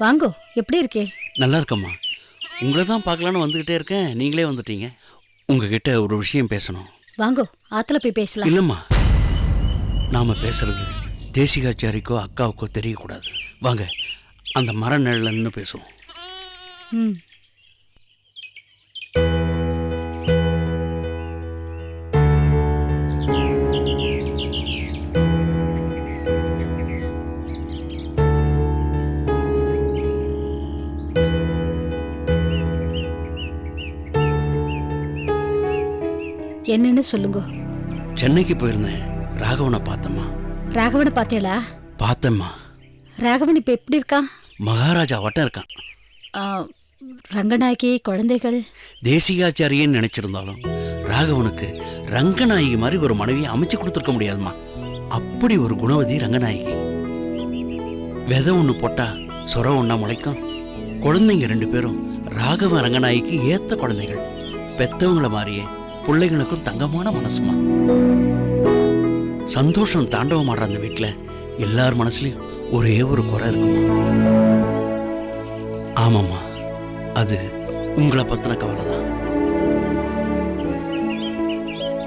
வாங்கோ எப்படி இருக்கே? நல்லா இருக்கம்மா. உங்களை தான் பார்க்கலான்னு வந்துக்கிட்டே இருக்கேன். நீங்களே வந்துட்டீங்க. உங்ககிட்ட ஒரு விஷயம் பேசணும். வாங்கோ ஆத்துல போய் பேசலாம். இல்லைம்மா. நாம் பேசுறது தேசிகாச்சாரிக்கோ அக்காவுக்கோ தெரியக்கூடாது. வாங்க அந்த மர நிழல்ல நின்று பேசுவோம். ம். என்னன்னு சொல்லுங்க. சென்னைக்கு போயிருந்தேன். ராகவனை பார்த்தம்மா. ராகவனை பார்த்தேளா பார்த்தம்மா. ராகவன் இப்ப எப்படி இருக்கான்? மகாராஜா வட்டம் இருக்கான். ஆ, ரங்கநாயகி குழந்தைகள். தேசிகாச்சாரியன்னு நினைச்சிருந்தாலும் ராகவனுக்கு ரங்கநாயகி மாதிரி ஒரு மனைவியை அமைச்சு கொடுத்துருக்க முடியாதும்மா. அப்படி ஒரு குணவதி ரங்கநாயகி. விதை ஒன்று போட்டா சொர ஒன்றா முளைக்கும். குழந்தைங்க ரெண்டு பேரும் ராகவ ரங்கநாயகிக்கு ஏத்த குழந்தைகள். பெத்தவங்கள மாதிரியே பிள்ளைங்களுக்கும் தங்கமான மனசுமா? சந்தோஷம் தாண்டவமாடுற அந்த வீட்டில் எல்லார் மனசுலயும் ஒரே ஒரு குறை இருக்குமா? ஆமாம்மா அது உங்களை பத்தின கவலை தான்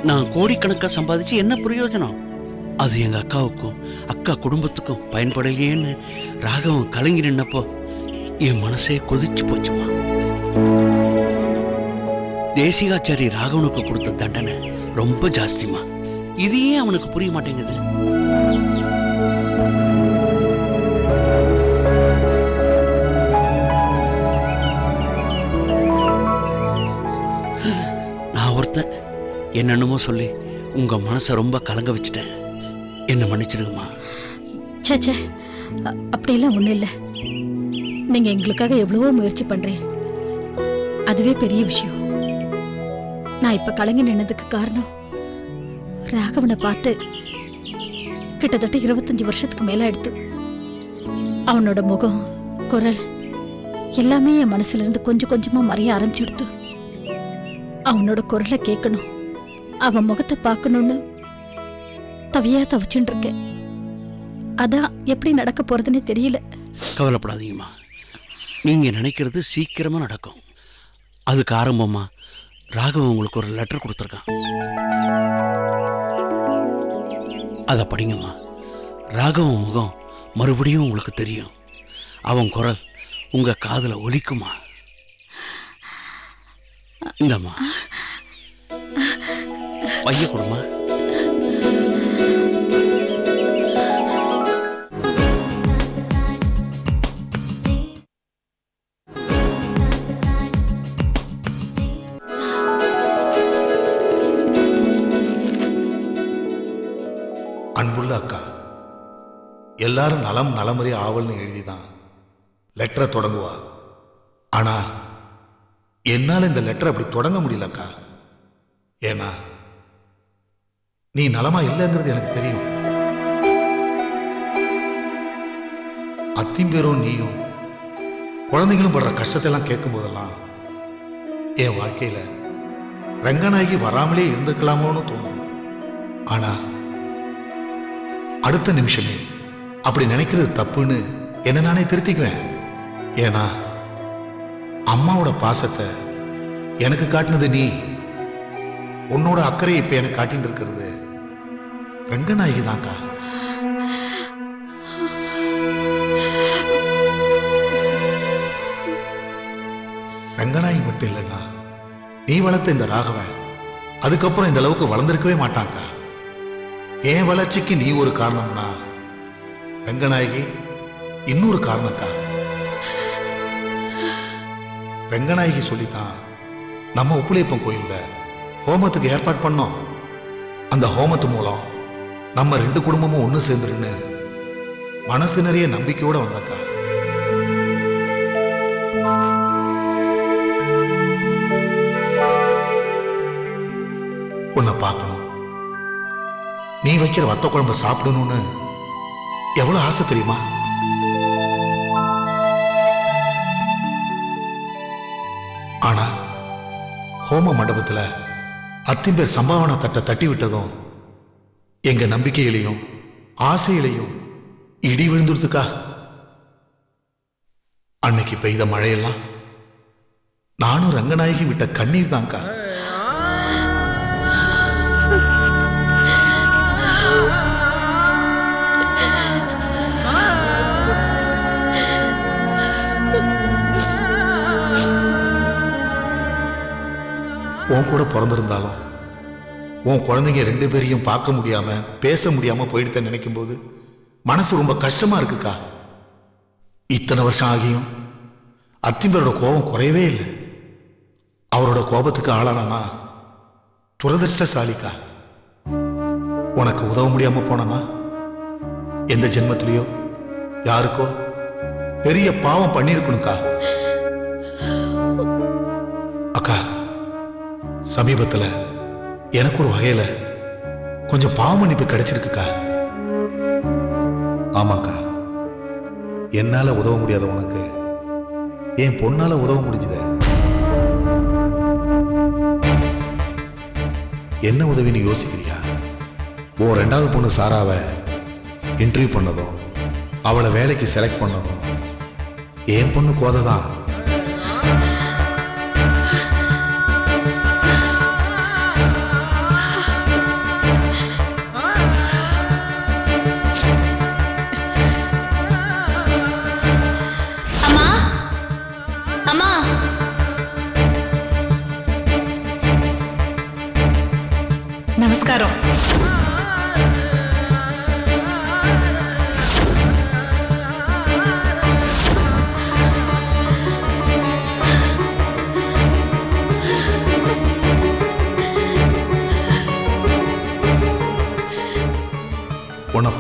நான் கோடிக்கணக்காக சம்பாதிச்சு என்ன பிரயோஜனம்? அது எங்க அக்காவுக்கும் அக்கா குடும்பத்துக்கும் பயன்படலையேன்னு ராகவன் கலங்கி நின்னப்போ என் மனசே கொதிச்சு போச்சுமா? தேசிகாச்சாரி ராகவனுக்கு கொடுத்த தண்டனை ரொம்ப ஜாஸ்திமா இது ஏன் அவனுக்கு புரிய மாட்டேங்குது? நான் ஒருத்தன். என்னென்னமோ சொல்லி உங்க மனசை ரொம்ப கலங்க வச்சுட்டேன். என்ன மன்னிச்சிடுங்கம்மா. ச்சே ச்சே. அப்படிலாம் ஒன்றும் இல்லை. நீங்கள் எங்களுக்காக எவ்வளவோ முயற்சி பண்ணுறேன் அதுவே பெரிய விஷயம். நான் இப்போ கலங்கி நின்னதுக்கு காரணம் ராகவனை பார்த்து கிட்டத்தட்ட இருபத்தஞ்சி வருஷத்துக்கு மேலே எடுத்து அவனோட முகம் குரல் எல்லாமே என் மனசுல இருந்து கொஞ்சம் கொஞ்சமாக மறைய ஆரம்பிச்சுடுத்து. அவனோட குரலை கேட்கணும் அவன் முகத்தை பார்க்கணும்னு தவியா தவிச்சுட்டு இருக்கேன் அதான் எப்படி நடக்க போறதுன்னு தெரியல. கவலைப்படாதீங்கம்மா. நீங்க நினைக்கிறது சீக்கிரமா நடக்கும். அதுக்கு ஆரம்பமா ராகவன் உங்களுக்கு ஒரு லெட்டர் கொடுத்துருக்கான். அதை படிங்கம்மா. ராகவன் முகம் மறுபடியும் உங்களுக்கு தெரியும். அவன் குரல் உங்கள் காதில் ஒலிக்குமா? இந்தம்மா. பைய கொடுமா அன்புள்ள அக்கா எல்லாரும் நலம் நலமறி ஆவல்னு எழுதி தான் லெட்டரை தொடங்குவா. ஆனா என்னால் இந்த லெட்டரை அப்படி தொடங்க முடியல அக்கா ஏன்னா நீ நலமா இல்லைங்கிறது எனக்கு தெரியும். அத்திம்பேரும் நீயும் குழந்தைகளும் படுற கஷ்டத்தெல்லாம் கேட்கும் போதெல்லாம் என் வாழ்க்கையில ரங்கநாயகி வராமலே இருந்திருக்கலாமோன்னு தோணுது. ஆனா அடுத்த நிமிஷமே. அப்படி நினைக்கிறது தப்புன்னு என்ன நானே திருத்திக்குவேன். ஏன்னா அம்மாவோட பாசத்தை எனக்கு காட்டினது நீ. உன்னோட அக்கறையை இப்ப எனக்கு காட்டிட்டு இருக்கிறது ரங்கநாயகி தான்க்கா. ரங்கநாயகி மட்டும் இல்லைன்னா நீ வளர்த்த இந்த ராகவன் அதுக்கப்புறம் இந்த அளவுக்கு வளர்ந்திருக்கவே மாட்டாங்க்கா என் வளர்ச்சிக்கு நீ ஒரு காரணம்னா ரங்கநாயகி இன்னொரு காரணக்கா ரங்கநாயகி சொல்லித்தான் நம்ம உப்புளியப்பன் கோயில்ல ஹோமத்துக்கு ஏற்பாடு பண்ணோம். அந்த ஹோமத்து மூலம் நம்ம ரெண்டு குடும்பமும் ஒன்று சேர்ந்துருன்னு மனசு நிறைய நம்பிக்கையோட வந்தக்கா. நீ வைக்கிற வத்த குழம்பு சாப்பிடணும்னு எவ்வளவு ஆசை தெரியுமா? ஆனா ஹோம மண்டபத்துல அத்திம்பேர் சம்பாவனா தட்டை தட்டி விட்டதும் எங்க நம்பிக்கையிலையும் ஆசையிலையும் இடி விழுந்துருதுக்கா? அன்னைக்கு பெய்த மழையெல்லாம் நானும் ரங்கநாயகி விட்ட கண்ணீர் தான்க்கா உன் கூட பிறந்திருந்தாலும் உன் குழந்தைங்க ரெண்டு பேரையும் பார்க்க முடியாம பேச முடியாம போயிடுத்த நினைக்கும் போது மனசு ரொம்ப கஷ்டமா இருக்குக்கா? இத்தனை வருஷம் ஆகியும் அத்திம்பரோட கோபம் குறையவே இல்லை. அவரோட கோபத்துக்கு ஆளானமா துரதிருஷ்டசாலிக்கா? உனக்கு உதவ முடியாம போனமா எந்த ஜென்மத்திலையோ யாருக்கோ பெரிய பாவம் பண்ணியிருக்கணுக்கா சமீபத்துல எனக்கு ஒரு வகையில கொஞ்சம் பாவமன்னிப்பு கிடைச்சிருக்குக்கா. ஆமாக்கா. என்னால உதவ முடியாத உனக்கு என் பொண்ணால உதவ முடிஞ்சுதே? என்ன உதவின்னு யோசிக்கிறியா? ஓ ரெண்டாவது பொண்ணு சாராவை இன்டர்வியூ பண்ணதும் அவளை வேலைக்கு செலக்ட் பண்ணதும் என் பொண்ணு கோதை தான்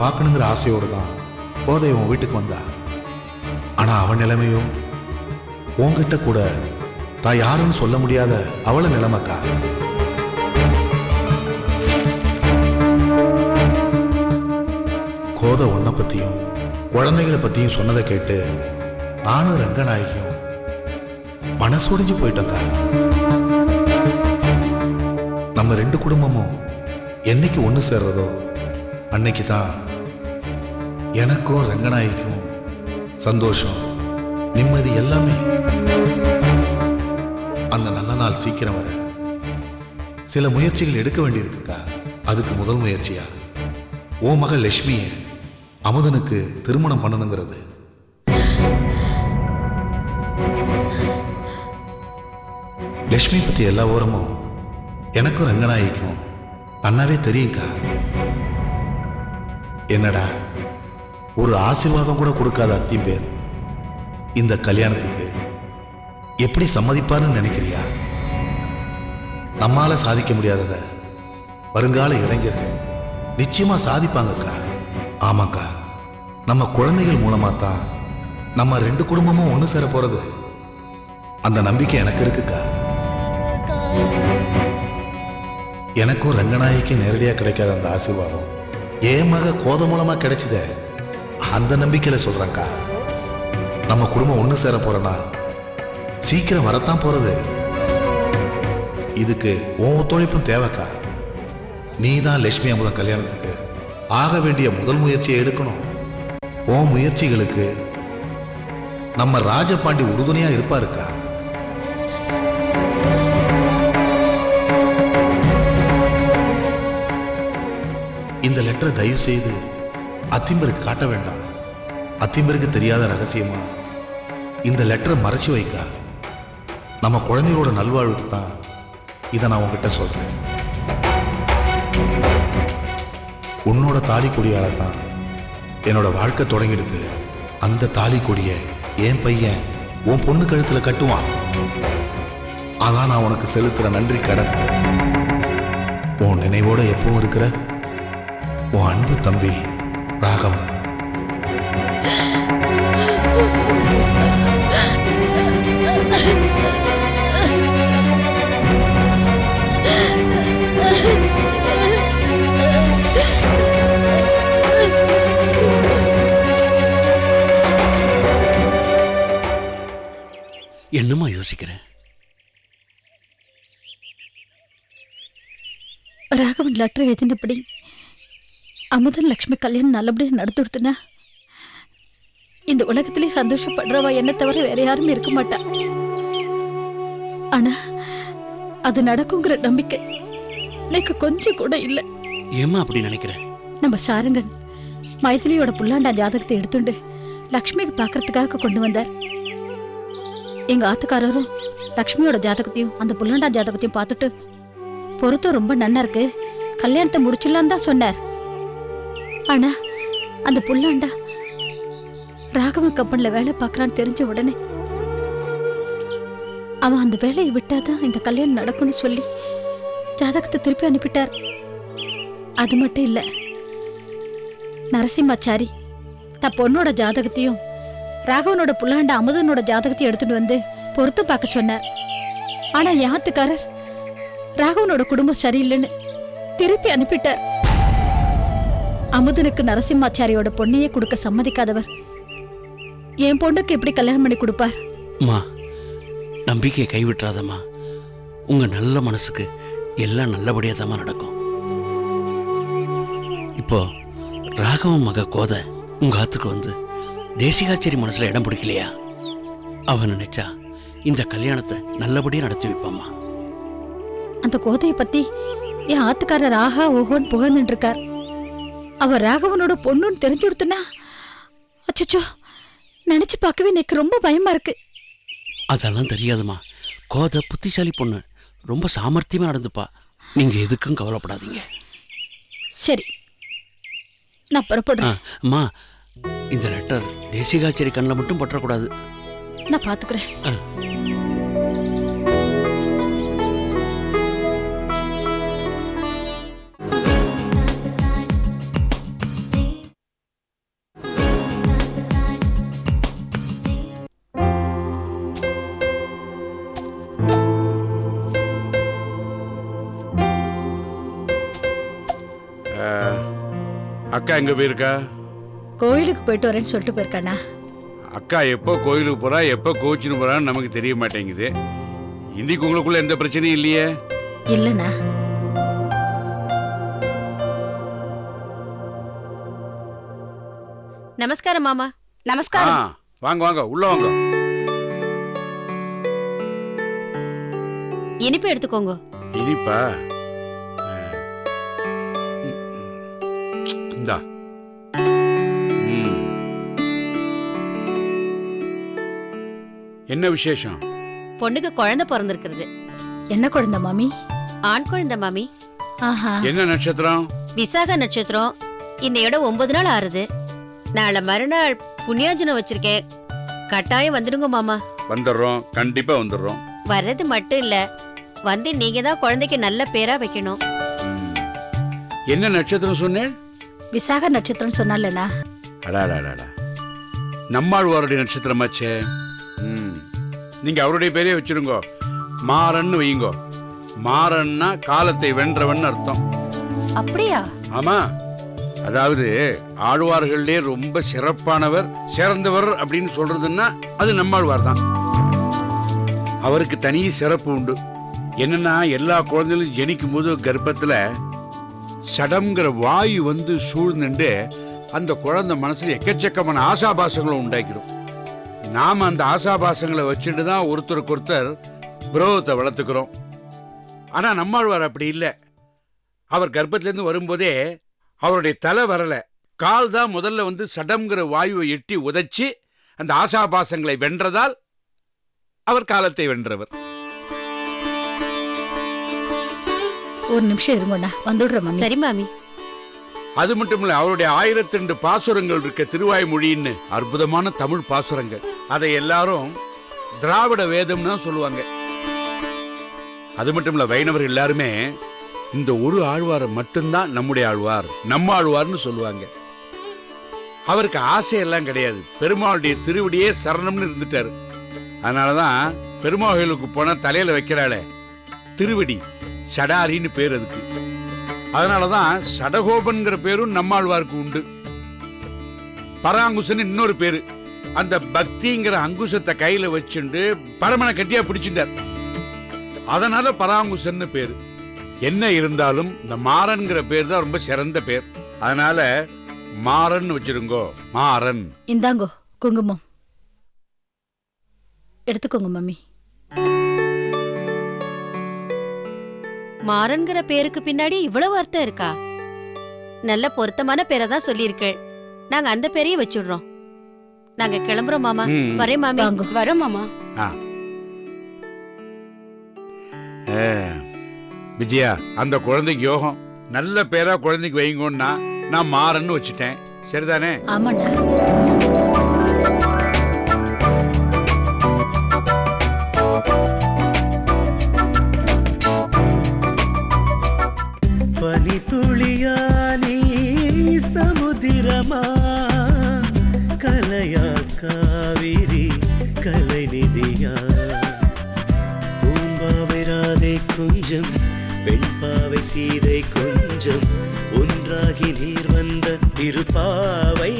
பார்க்கணுங்கிற ஆசையோடு தான் கோதை உன் வீட்டுக்கு வந்தா. ஆனா அவன் நிலைமையும் உன்கிட்ட கூட தான் யாருன்னு சொல்ல முடியாத அவள நிலைமைக்கா. கோதை உன்னை பத்தியும் குழந்தைகளை பத்தியும் சொன்னதை கேட்டு நானும் ரங்கநாயகியும் மனசொடிஞ்சு போயிட்டோக்கா. நம்ம ரெண்டு குடும்பமும் என்னைக்கு ஒன்று சேர்றதோ அன்னைக்கு தான் எனக்கும் ரங்கநாயகிக்கும் சந்தோஷம் நிம்மதி எல்லாமே. அந்த நல்ல நாள் சீக்கிரம் வர. சில முயற்சிகள் எடுக்க வேண்டியிருக்குக்கா? அதுக்கு முதல் முயற்சியா? ஓ மக லட்சுமியை அமுதனுக்கு திருமணம் பண்ணணுங்கிறது. லட்சுமி பத்தி எல்லா ஓரமும் எனக்கும் ரங்கநாயகிக்கும் அண்ணாவே தெரியும்க்கா. என்னடா? ஒரு ஆசீர்வாதம் கூட கொடுக்காத அத்தி பேர். இந்த கல்யாணத்துக்கு எப்படி சம்மதிப்பார்னு நினைக்கிறியா? நம்மால சாதிக்க முடியாதத வருங்கால இளைஞர்கள் நிச்சயமா சாதிப்பாங்கக்கா. ஆமாக்கா நம்ம குழந்தைகள் மூலமா தான் நம்ம ரெண்டு குடும்பமும் ஒன்று சேர போறது. அந்த நம்பிக்கை எனக்கு இருக்குக்கா. எனக்கும் ரங்கநாயகிக்கு நேரடியாக கிடைக்காத அந்த ஆசீர்வாதம். ஏன் மக கோத மூலமா கிடைச்சதே? அந்த நம்பிக்கையில சொல்றேன்க்கா. நம்ம குடும்பம் ஒன்று சேர போகிறேன்னா சீக்கிரம் வரத்தான் போறது. இதுக்கு உன் ஒத்துழைப்பும் தேவைக்கா. நீ தான் லட்சுமி அமுதன் கல்யாணத்துக்கு ஆக வேண்டிய முதல் முயற்சியை எடுக்கணும். உன் முயற்சிகளுக்கு நம்ம ராஜபாண்டி உறுதுணையா இருப்பாருக்கா? இந்த லெட்டரை தயவு செய்து அத்திம்பருக்கு காட்ட வேண்டாம். அத்திம்பருக்கு தெரியாத ரகசியமா? இந்த லெட்டரை மறைச்சு வைக்கா. நம்ம குழந்தைகளோட நல்வாழ்வுக்கு தான் இதை நான் உங்ககிட்ட சொல்கிறேன் உன்னோட தாலி கொடியால் தான் என்னோட வாழ்க்கை தொடங்கிடுது. அந்த தாலி கொடியை என் பையன் உன் பொண்ணு கழுத்தில் கட்டுவான். அதான் நான் உனக்கு செலுத்துகிற நன்றி கடன். உன் நினைவோட எப்பவும் இருக்கிற உன் அன்பு தம்பி ராகவன். யோசிக்கிறேன். ராகவன் லெட்டர் எழுதினபடி அமுதன் லக்ஷ்மி கல்யாணம் நல்லபடியாக நடத்துடுத்துனா இந்த உலகத்திலே சந்தோஷப்படுறவா என்ன தவிர வேற யாரும் இருக்க மாட்டா. ஆனா அது நடக்குங்கிற நம்பிக்கை எனக்கு கொஞ்சம் கூட இல்ல. ஏம்மா அப்படி நினைக்கிற? நம்ம சாரங்கன் மைதிலியோட புல்லாண்டா ஜாதகத்தை எடுத்துண்டு லக்ஷ்மிக்கு பார்க்கறதுக்காக கொண்டு வந்தார். எங்க ஆத்துக்காரரும் லக்ஷ்மியோட ஜாதகத்தையும் அந்த புல்லாண்டா ஜாதகத்தையும் பார்த்துட்டு பொருத்தம் ரொம்ப நன்னா இருக்கு. கல்யாணத்தை முடிச்சிடலாம் தான் சொன்னார். ஆனா அந்த புல்லாண்டா ராகவன் கம்பெனில வேலை பார்க்கறான்னு தெரிஞ்ச உடனே அவன் அந்த வேலையை விட்டாதான் இந்த கல்யாணம் நடக்கும்னு சொல்லி ஜாதகத்தை திருப்பி அனுப்பிட்டார். அது மட்டும் இல்லை நரசிம்மாச்சாரி த பொண்ணோட ஜாதகத்தையும் ராகவனோட புல்லாண்ட அமுதனோட ஜாதகத்தை எடுத்துட்டு வந்து பொருத்தம் பார்க்க சொன்னார். ஆனா யாத்துக்காரர்? ராகவனோட குடும்பம் சரியில்லைன்னு திருப்பி அனுப்பிட்டார். அமுதனுக்கு நரசிம்மாச்சாரியோட பொண்ணையே கொடுக்க சம்மதிக்காதவர். என் பொண்ணுக்கு எப்படி கல்யாணம் பண்ணி கொடுப்பார்? அம்மா நம்பிக்கையை கைவிட்டுறாதம்மா. உங்க நல்ல மனசுக்கு எல்லாம் நல்லபடியாக தான் நடக்கும். இப்போ ராகவன் மக கோதை உங்க ஆத்துக்கு வந்து தேசிகாச்சேரி மனசுல இடம் பிடிக்கலையா? அவன் நினைச்சா இந்த கல்யாணத்தை நல்லபடியா நடத்தி வைப்பாம்மா. அந்த கோதையை பத்தி என் ஆத்துக்காரர் ஆஹா ஓஹோன்னு புகழ்ந்துட்டு இருக்கார் அவர் ராகவனோட பொண்ணுன்னு தெரிஞ்சு கொடுத்தனா அச்சச்சோ நினைச்சு பார்க்கவே எனக்கு ரொம்ப பயமா இருக்கு. அதெல்லாம் தெரியாதும்மா கோதை புத்திசாலி பொண்ணு ரொம்ப சாமர்த்தியமா நடந்துப்பா. நீங்க எதுக்கும் கவலைப்படாதீங்க. சரி நான் புறப்படுறேன். அம்மா இந்த லெட்டர் தேசிகாச்சேரி கண்ணில் மட்டும் பற்றக்கூடாது. நான் பாத்துக்கிறேன். ஆ. அக்கா எங்க போயிருக்கா? கோயிலுக்கு போயிட்டு வரேன்னு சொல்லிட்டு போயிருக்கானா? அக்கா எப்போ கோயிலுக்கு போறா எப்போ கோச்சின்னு போறான்னு நமக்கு தெரிய மாட்டேங்குது. இன்னைக்கு உங்களுக்குள்ள எந்த பிரச்சனையும் இல்லையே? இல்லண்ணா. நமஸ்காரம் மாமா. ஆ நமஸ்காரம் வாங்க வாங்க உள்ள வாங்க. இனிப்பு எடுத்துக்கோங்க. இனிப்பா? இந்தா. என்ன விசேஷம்? பொண்ணுக்கு குழந்தை பிறந்திருக்கிறது. என்ன குழந்தை மாமி? ஆண் குழந்தை மாமி. ஆஹா. என்ன நட்சத்திரம்? விசாக நட்சத்திரம். இன்னையோட ஒன்பது நாள் ஆறுது. நாளை மறுநாள் புண்ணியாஜனம் வச்சிருக்கேன். கட்டாயம் வந்துடுங்க மாமா. வந்துடுறோம். கண்டிப்பா வந்துடுறோம். வர்றது மட்டும் இல்ல. வந்து நீங்க தான் குழந்தைக்கு நல்ல பேரா வைக்கணும். என்ன நட்சத்திரம் சொன்னேன்? விசாக நட்சத்திரம் சொன்னாலண்ணா அடாடாடாடா நம்மாழ்வாருடைய நட்சத்திரமாச்சே. நீங்க அவருடைய பேரே வச்சிருங்கோ. மாறன்னு வையுங்கோ. மாறன்னா காலத்தை வென்றவன் அர்த்தம். அப்படியா? ஆமா. அதாவது ஆழ்வார்கள்லே ரொம்ப சிறப்பானவர் சிறந்தவர் அப்படின்னு சொல்றதுன்னா அது நம்மாழ்வார் தான். அவருக்கு தனி சிறப்பு உண்டு. என்னன்னா எல்லா குழந்தைகளும் ஜனிக்கும் போது கர்ப்பத்துல சடம்ங்கிற வாயு வந்து சூழ்ந்துண்டு அந்த குழந்தை மனசுல எக்கச்சக்கமான ஆசாபாசங்களை உண்டாக்கிடும். நாம அந்த ஆசாபாசங்களை வச்சுட்டு தான் ஒருத்தருக்கு ஒருத்தர் விரோதத்தை வளர்த்துக்கிறோம். ஆனா நம்மாழ்வார் அப்படி இல்லை. அவர் கர்ப்பத்திலேருந்து வரும்போதே அவருடைய தலை வரல. கால் தான் முதல்ல வந்து சடம்ங்கிற வாயுவை எட்டி உதைச்சு அந்த ஆசாபாசங்களை வென்றதால் அவர் காலத்தை வென்றவர். ஒரு நிமிஷம் இருங்கண்ணா. வந்துடுறேன் மாமி. சரி மாமி. அது மட்டும் இல்ல அவருடைய ஆயிரத்தி ரெண்டு பாசுரங்கள் இருக்க திருவாய்மொழின்னு அற்புதமான தமிழ் பாசுரங்கள். அதை எல்லாரும் திராவிட வேதம்னு சொல்லுவாங்க. அது மட்டும் இல்ல வைணவர் எல்லாருமே இந்த ஒரு ஆழ்வாரை மட்டும்தான் நம்முடைய ஆழ்வார் நம்ம ஆழ்வார்னு சொல்லுவாங்க. அவருக்கு ஆசையெல்லாம் கிடையாது. பெருமாளுடைய திருவடியே சரணம்னு இருந்துட்டாரு. அதனாலதான் பெருமாள் கோயிலுக்கு போனா தலையில வைக்கிறாளே திருவடி சடாரின்னு பேர் அதுக்கு. அதனாலதான் சடகோபன்கிற பேரும் நம்மாழ்வாருக்கு உண்டு. பராங்குசன் இன்னொரு பேரு. அந்த பக்திங்கிற அங்குசத்தை கையில வச்சுண்டு பரமனை கட்டியா பிடிச்சிட்டார். அதனால பராங்குசன்னு பேரு. என்ன இருந்தாலும் இந்த மாறன்கிற பேர் தான் ரொம்ப சிறந்த பேர். அதனால மாறன் வச்சிருங்கோ மாறன். இந்தாங்கோ குங்குமம். எடுத்துக்கோங்க மம்மி. மாறன்கிற பேருக்கு பின்னாடி இவ்வளவு அர்த்தம் இருக்கா? நல்ல பொருத்தமான பேரை தான் சொல்லியிருக்கள். நாங்க அந்த பேரையே வச்சுடுறோம். நாங்க கிளம்புறோம் மாமா. வரேன் மாமி. வரோம் மாமா. விஜயா அந்த குழந்தைக்கு யோகம். நல்ல பேரா குழந்தைக்கு வைங்கோன்னா நான் மாறன்னு வச்சுட்டேன். சரிதானே? ஆமாண்ணா. அவை